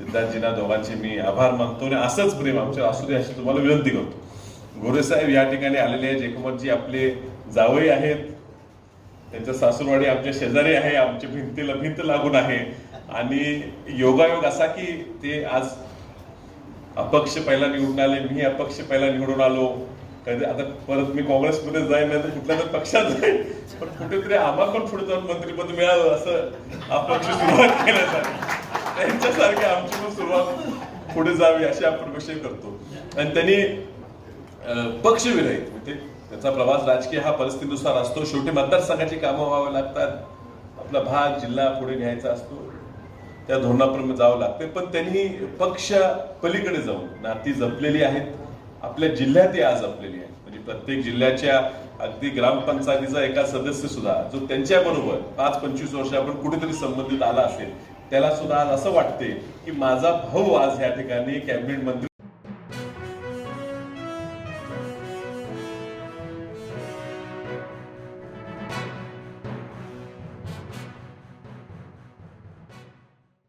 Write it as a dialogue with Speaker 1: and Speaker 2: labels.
Speaker 1: सिद्धार्थजींना दोघांचे मी आभार मानतो आणि असंच प्रेम आमच्या असू दे अशी तुम्हाला विनंती करतो. गोरे साहेब या ठिकाणी आलेले आहेत. एकमतजी आपले जावई आहेत. त्यांचं सासूरवाडी आमच्या शेजारी आहे. आमच्या भिंतीला भिंत लागून आहे. आणि योगायोग असा की ते आज अपक्ष पहिला निवडून आले. मी अपक्ष पहिला निवडून आलो. कधी आता परत मी काँग्रेसमध्ये जाईन नाही तर कुठल्या तरी पक्षात जाईन. पण कुठेतरी आम्हाला पण पुढे जाऊन मंत्रिपद मिळावं असं अपक्ष सुरुवात केल्यासाठी त्यांच्यासारखी आमची पण सुरुवात पुढे जावी अशी आपण विषय करतो. आणि त्यांनी पक्ष विरहित. म्हणजे त्याचा प्रवास राजकीय हा परिस्थितीनुसार असतो. शेवटी मतदारसंघाची कामं व्हावं लागतात. आपला भाग जिल्हा पुढे न्यायचा असतो. त्या धोरणाप्रमाणे जावं लागते. पण त्यांनी पक्ष पलीकडे जाऊन नाती जपलेली आहेत. आपल्या जिल्ह्यातही आज जपलेली आहेत. म्हणजे प्रत्येक जिल्ह्याच्या अगदी ग्रामपंचायतीचा एका सदस्य सुद्धा जो त्यांच्या बरोबर पाच पंचवीस वर्ष आपण कुठेतरी संबंधित आला असेल त्याला सुद्धा आज असं वाटते की माझा भाऊ आज या ठिकाणी कॅबिनेट मंत्री